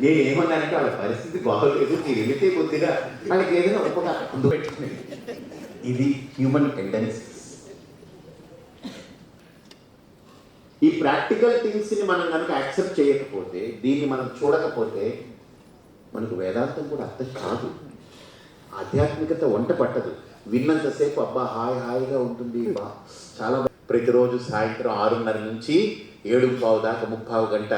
నేను ఏమన్నానంటే వాళ్ళ పరిస్థితి బాగోలేదు మీరు వెళితే కొద్దిగా వాళ్ళకి ఏదైనా ఉపకారం ఇది హ్యూమన్ టెండెన్సీస్ ఈ ప్రాక్టికల్ థింగ్స్ని మనం కనుక యాక్సెప్ట్ చేయకపోతే దీన్ని మనం చూడకపోతే మనకు వేదాంతం కూడా అర్థం కాదు. ఆధ్యాత్మికత వంట పట్టదు. విన్నంతసేపు అబ్బా హాయ్ హాయిగా ఉంటుంది. బా చాలా ప్రతిరోజు సాయంత్రం ఆరున్నర నుంచి ఏడు పావు దాకా ముప్పావు గంట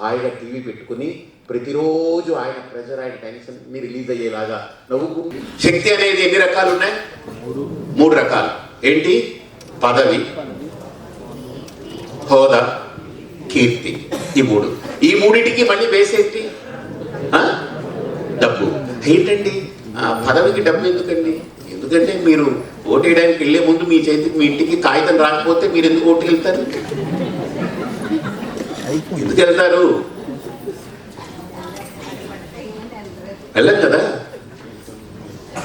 హాయిగా టీవీ పెట్టుకుని ప్రతిరోజు ఆయన ప్రెజర్ ఆయన టెన్షన్ని రిలీజ్ అయ్యేలాగా నవ్వుకు శక్తి అనేది ఎన్ని రకాలు ఉన్నాయి? మూడు. రకాలు. ఏంటి? పదవి హోదా కీర్తి. ఈ మూడు. ఈ మూడింటికి మళ్ళీ బేస్ ఏంటి? డబ్బు. ఏంటండి? పదవికి డబ్బు ఎందుకండి? ఎందుకంటే మీరు ఓటేయడానికి వెళ్ళే ముందు మీ చేతికి మీ ఇంటికి కాగితం రాకపోతే మీరు ఎందుకు ఓటు వెళ్తారు ఎందుకు వెళ్తారు వెళ్ళం కదా?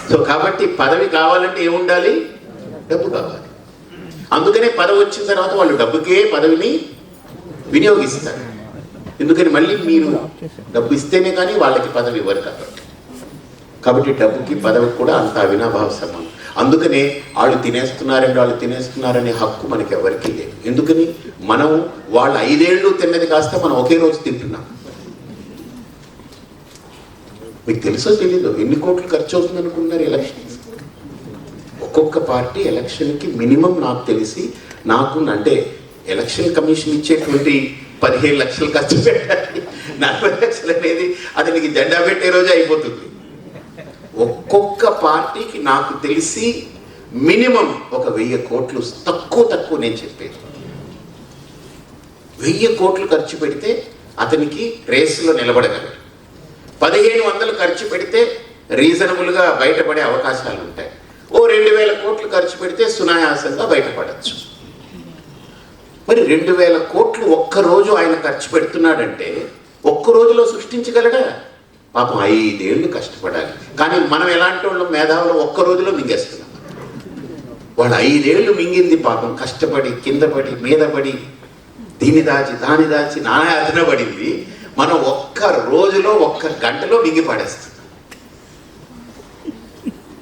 సో కాబట్టి పదవి కావాలంటే ఏముండాలి? డబ్బు కావాలి. అందుకనే పదవి వచ్చిన తర్వాత వాళ్ళు డబ్బుకే పదవిని వినియోగిస్తారు. ఎందుకని మళ్ళీ మీరు డబ్బు ఇస్తేనే కానీ వాళ్ళకి పదవి ఇవ్వరు కాబట్టి కాబట్టి డబ్బుకి పదవికి కూడా అంత అవినాభావ సంబంధం అందుకనే వాళ్ళు తినేస్తున్నారంటే వాళ్ళు తినేస్తున్నారనే హక్కు మనకి ఎవరికీ లేదు. ఎందుకని? మనం వాళ్ళు ఐదేళ్ళు తిన్నది కాస్త మనం ఒకే రోజు తింటున్నాం. మీకు తెలుసో తెలీదు ఎన్ని కోట్లు ఖర్చు అవుతుంది అనుకున్నారు ఎలక్షన్స్? ఒక్కొక్క పార్టీ ఎలక్షన్కి మినిమం నాకు తెలిసి నాకు అంటే ఎలక్షన్ కమిషన్ ఇచ్చేటువంటి పదిహేను లక్షలు ఖర్చు పెట్టాలి నలభై లక్షలు అనేది అది నీకు జెండా పెట్టే రోజు అయిపోతుంది. ఒక్కొక్క పార్టీకి నాకు తెలిసి మినిమం ఒక వెయ్యి కోట్లు తక్కువ తక్కువ నేను చెప్పేది. వెయ్యి కోట్లు ఖర్చు పెడితే అతనికి రేసులో నిలబడగలడు. పదిహేను వందలు ఖర్చు పెడితే రీజనబుల్గా బయటపడే అవకాశాలు ఉంటాయి. ఓ రెండు వేల కోట్లు ఖర్చు పెడితే సునాయాసంగా బయటపడచ్చు. మరి రెండు వేల కోట్లు ఒక్క రోజు ఆయన ఖర్చు పెడుతున్నాడంటే ఒక్క రోజులో సృష్టించగలడా? పాపం ఐదేళ్ళు కష్టపడాలి. కానీ మనం ఎలాంటి వాళ్ళు? మేధావులు ఒక్క రోజులో మింగేస్తున్నాం. వాళ్ళు ఐదేళ్ళు మింగింది పాపం కష్టపడి కింద పడి దీన్ని దాచి దాన్ని దాచి నానాయాతన పడింది. మనం ఒక్క రోజులో ఒక్క గంటలో మింగి పడేస్తాం.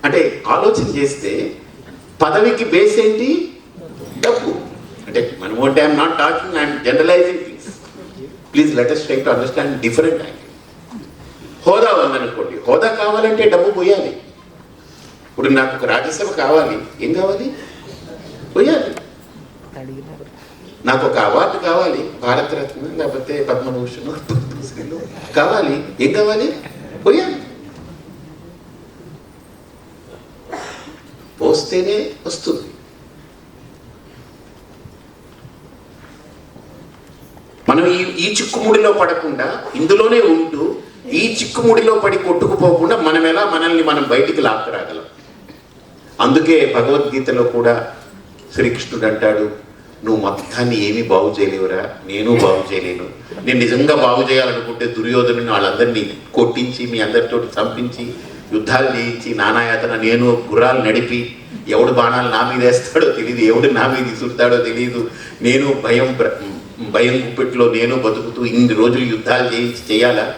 అంటే ఆలోచన చేస్తే పదవికి బేస్ ఏంటి? డబ్బు. అంటే మనం అంటే I'm not talking I'm generalizing things please let us try to understand different angle హోదా ఉందనుకోండి. హోదా కావాలంటే డబ్బు పోయాలి. ఇప్పుడు నాకు ఒక రాజ్యసభ కావాలి. ఏం కావాలి? పోయాలి. నాకు ఒక అవార్డు కావాలి. భారతరత్న లేకపోతే పద్మభూషణ్ కావాలి. ఏం కావాలి? పోయాలి పోస్తేనే వస్తుంది. మనం ఈ ఈ చిక్కుముడిలో పడకుండా ఇందులోనే ఉంటూ ఈ చిక్కుముడిలో పడి కొట్టుకుపోకుండా మనం ఎలా మనల్ని మనం బయటికి లాక్కరాగలం అందుకే భగవద్గీతలో కూడా శ్రీకృష్ణుడు అంటాడు నువ్వు మొత్తాన్ని ఏమీ బాగు చేయలేవురా నేను బాగు చేయలేను. నేను నిజంగా బాగు చేయాలనుకుంటే దుర్యోధను వాళ్ళందరినీ కొట్టించి మీ అందరితో చంపించి యుద్ధాలు చేయించి నానాయాతన నేను గుర్రాలు నడిపి ఎవడు బాణాలు నా మీద వేస్తాడో తెలియదు ఎవడు నా మీద ఇసురుతాడో తెలియదు నేను భయం భయం గుప్పెట్లో నేను బతుకుతూ ఇన్ని రోజులు యుద్ధాలు చేయించి చేయాలా?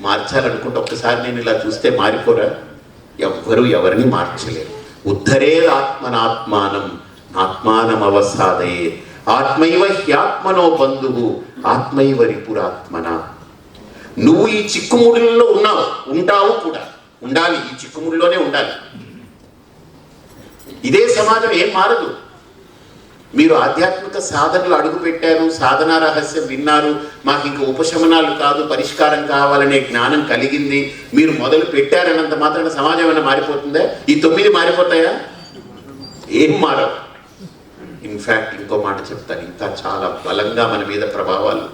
మార్చాలనుకుంటే ఒక్కసారి నేను ఇలా చూస్తే మారిపోరా? ఎవ్వరు ఎవరిని మార్చలేరు. ఉద్ధరే ఆత్మానమవసాదయే. ఆత్మైవ హ్యాత్మనో బంధువు ఆత్మైవ రిపురాత్మన. నువ్వు ఈ చిక్కుముడిలో ఉన్నావు ఉంటావు కూడా. ఉండాలి ఈ చిక్కుముడిలోనే ఉండాలి. ఇదే సమాజం ఏం మారదు. మీరు ఆధ్యాత్మిక సాధనలు అడుగు పెట్టారు సాధనా రహస్యం విన్నారు మాకు ఇంక ఉపశమనాలు కాదు పరిష్కారం కావాలనే జ్ఞానం కలిగింది. మీరు మొదలు పెట్టారన్నంత మాత్రాన సమాజం ఏమైనా మారిపోతుందా? ఈ తొమ్మిది మారిపోతాయా? ఏం మారవు. ఇన్ఫ్యాక్ట్ ఇంకో మాట చెప్తాను. ఇంకా చాలా బలంగా మన మీద ప్రభావాలు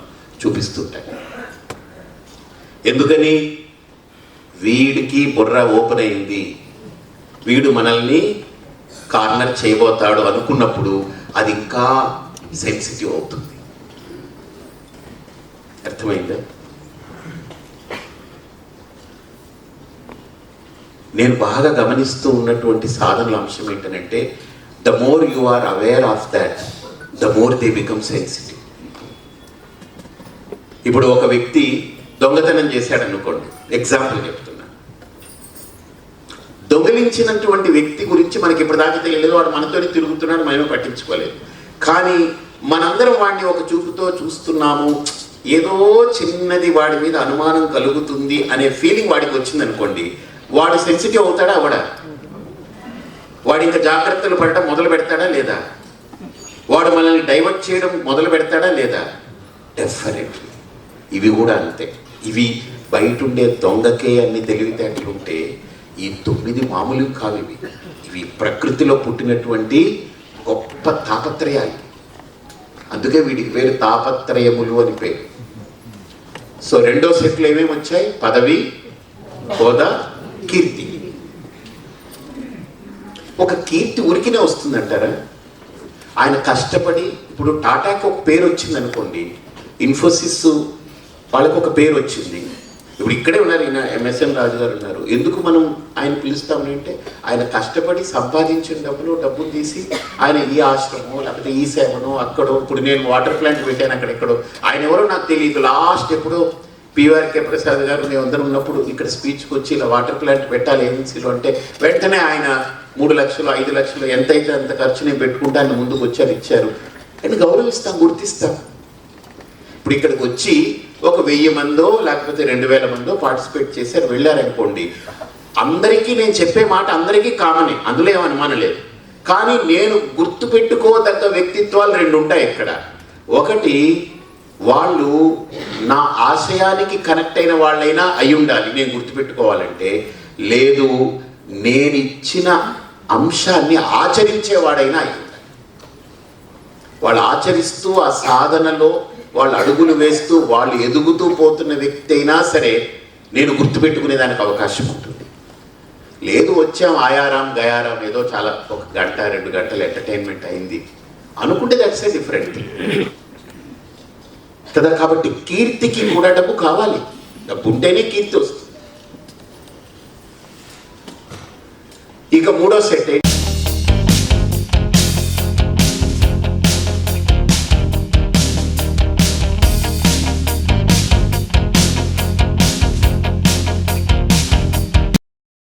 చూపిస్తుంటాయి. ఎందుకని? వీడికి బుర్ర ఓపెన్ అయింది. వీడు మనల్ని కార్నర్ చేయబోతాడు అనుకున్నప్పుడు అది ఇంకా సెన్సిటివ్ అవుతుంది. అర్థమైందా? నేను బాగా గమనిస్తూ ఉన్నటువంటి సాధనల అంశం ఏంటంటే the more you are aware of that the more they become sensitive ఇప్పుడు ఒక వ్యక్తి దొంగతనం చేశాడు అనుకోండి. ఎగ్జాంపుల్ చెప్తున్నా. దొంగలించినటువంటి వ్యక్తి గురించి మనకి ఇప్పటిదాకా తెలియలేదు. వాడు మనతోనే తిరుగుతున్నాడు మనమే పట్టించుకోలేదు. కానీ మనందరం వాడిని ఒక చూపుతో చూస్తున్నాము. ఏదో చిన్నది వాడి మీద అనుమానం కలుగుతుంది అనే ఫీలింగ్ వాడికి వచ్చింది అనుకోండి వాడు సెన్సిటివ్ అవుతాడా? అవడా వాడు ఇంకా జాగ్రత్తలు పడటం మొదలు పెడతాడా లేదా? వాడు మనల్ని డైవర్ట్ చేయడం మొదలు పెడతాడా లేదా? డెఫినెట్లీ ఇవి కూడా అంతే. ఇవి బయట ఉండే దొంగకే అన్ని తెలివితేటలు ఉంటే ఈ తొమ్మిది మామూలు కావు ఇవి. ఇవి ప్రకృతిలో పుట్టినటువంటి గొప్ప తాపత్రయాలు. అందుకే వీటికి పేరు తాపత్రయములు అని పేరు. సో రెండో సెట్లు ఏమేమి వచ్చాయి? పదవి హోదా కీర్తి. ఒక కీర్తి ఉరికినే వస్తుందంటారా? ఆయన కష్టపడి ఇప్పుడు టాటాకి ఒక పేరు వచ్చింది అనుకోండి ఇన్ఫోసిస్ వాళ్ళకి ఒక పేరు వచ్చింది. ఇప్పుడు ఇక్కడే ఉన్నారు ఈయన ఎంఎస్ఎన్ రాజు గారు ఉన్నారు. ఎందుకు మనం ఆయన పిలుస్తాం అంటే ఆయన కష్టపడి సంపాదించిన డబ్బులు డబ్బులు తీసి ఆయన ఈ ఆశ్రమం లేకపోతే ఈ సేవను అక్కడో ఇప్పుడు నేను వాటర్ ప్లాంట్ పెట్టాను అక్కడ ఎక్కడో. ఆయన ఎవరో నాకు తెలియదు. లాస్ట్ ఎప్పుడో పిఆర్కే ప్రసాద్ గారు మేమందరం ఉన్నప్పుడు ఇక్కడ స్పీచ్కి వచ్చి ఇలా వాటర్ ప్లాంట్ పెట్టాలి ఏజెన్సీలో అంటే వెంటనే ఆయన మూడు లక్షలు ఐదు లక్షలు ఎంతైతే అంత ఖర్చు నేను పెట్టుకుంటా అని ముందుకు వచ్చారు ఇచ్చారు. కానీ గౌరవిస్తాం గుర్తిస్తాం. ఇప్పుడు ఇక్కడికి వచ్చి ఒక వెయ్యి మందో లేకపోతే రెండు వేల మందో పార్టిసిపేట్ చేశారు వెళ్ళారనుకోండి. అందరికీ నేను చెప్పే మాట అందరికీ కామనే అందులో ఏమనుమానం లేదు. కానీ నేను గుర్తు పెట్టుకోదగ్గ వ్యక్తిత్వాలు రెండు ఉంటాయి ఇక్కడ. ఒకటి వాళ్ళు నా ఆశయానికి కనెక్ట్ అయిన వాళ్ళైనా అయి ఉండాలి. నేను గుర్తుపెట్టుకోవాలంటే లేదు నేను ఇచ్చిన అంశాన్ని ఆచరించేవాడైనా అయ్యిందని వాళ్ళు ఆచరిస్తూ ఆ సాధనలో వాళ్ళు అడుగులు వేస్తూ వాళ్ళు ఎదుగుతూ పోతున్న వ్యక్తి అయినా సరే నేను గుర్తుపెట్టుకునే దానికి అవకాశం ఉంటుంది. లేదు వచ్చాం ఆయారాం గయారాం ఏదో చాలా ఒక గంట రెండు గంటలు ఎంటర్టైన్మెంట్ అయింది అనుకుంటే దట్స్ ఏ డిఫరెంట్ కదా కాబట్టి కీర్తికి కూడా డబ్బు కావాలి. డబ్బు ఉంటేనే కీర్తి వస్తుంది. ఇక మూడో సెట్